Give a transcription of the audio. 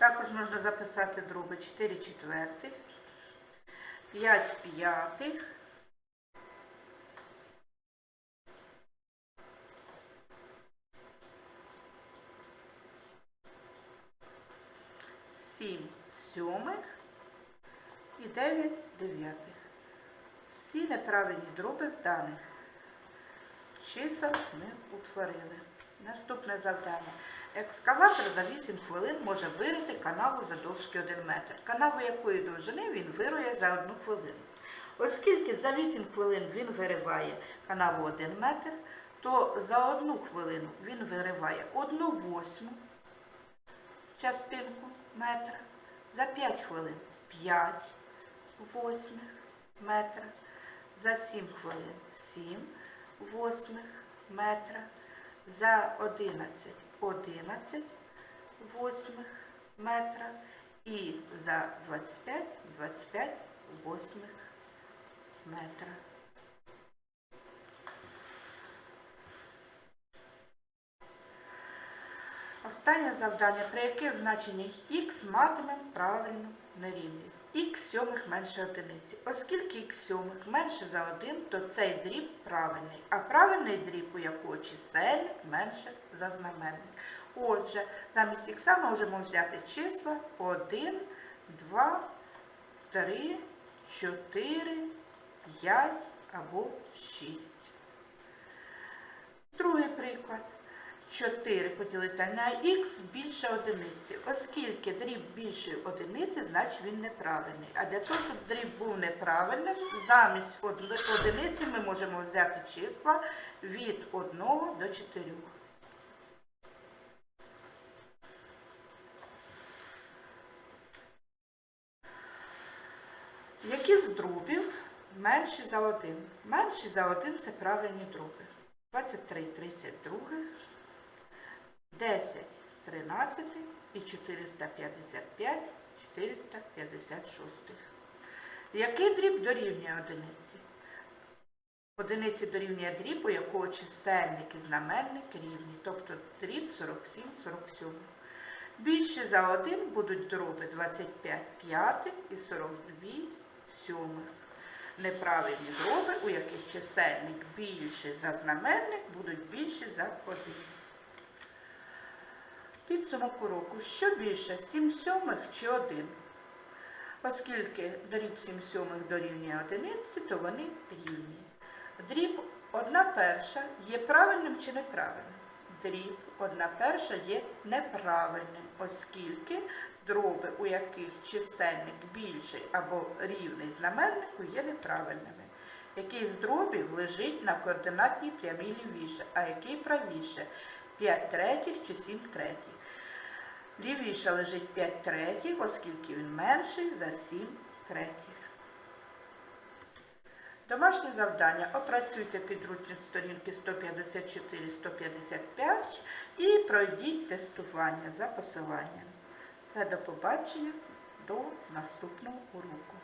Також можна записати дроби 4 четвертих, 5 п'ятих, сім сьомих і 9 дев'ятих. Всі неправильні дроби з даних чисел ми утворили. Наступне завдання. Екскаватор за 8 хвилин може вирити канаву завдовжки 1 метр. Канаву якої довжини він вирує за 1 хвилину. Оскільки за 8 хвилин він вириває канаву 1 метр, то за 1 хвилину він вириває 1 восьму частинку метра, за 5 хвилин 5 восьмих метра, за 7 хвилин 7 восьмих метра, за 11 11 восьмих метра і за 25 25 восьмих метра. Останнє завдання, при яких значеннях х матимемо правильну нерівність. х сьомих менше одиниці. Оскільки х сьомих менше за 1, то цей дріб правильний, а правильний дріб, у якого чисельник менше за знаменник. Отже, замість х можемо взяти числа 1, 2, 3, 4, 5 або 6. 4 поділити на х більше одиниці. Оскільки дріб більше одиниці, значить він неправильний. А для того, щоб дріб був неправильним, замість одиниці ми можемо взяти числа від 1 до 4. Які з дробів менші за 1? Менші за 1 це правильні дроби. 23 32, 10 13 і 455 456. Який дріб дорівнює одиниці? Одиниці дорівнює дріб, у якого чисельник і знаменник рівні, тобто дріб 47 47. Більше за 1 будуть дроби 25 п'ятих і 42 сьомих. Неправильні дроби, у яких чисельник більше за знаменник, будуть більше за 1. Підсумок уроку. Що більше, 7 сьомих чи 1? Оскільки дріб 7 сьомих дорівнює одиниці, то вони рівні. Дріб 1 перша є правильним чи неправильним? Дріб 1 перша є неправильним, оскільки дроби, у яких чисельник більший або рівний знаменнику, є неправильними. Який з дробів лежить на координатній прямій лівіше, а який правіше? 5 третіх чи 7 третіх. Лівіше лежить 5 третіх, оскільки він менший за 7 третіх. Домашнє завдання. Опрацюйте підручник сторінки 154-155 і пройдіть тестування за посиланням. Це до побачення до наступного уроку.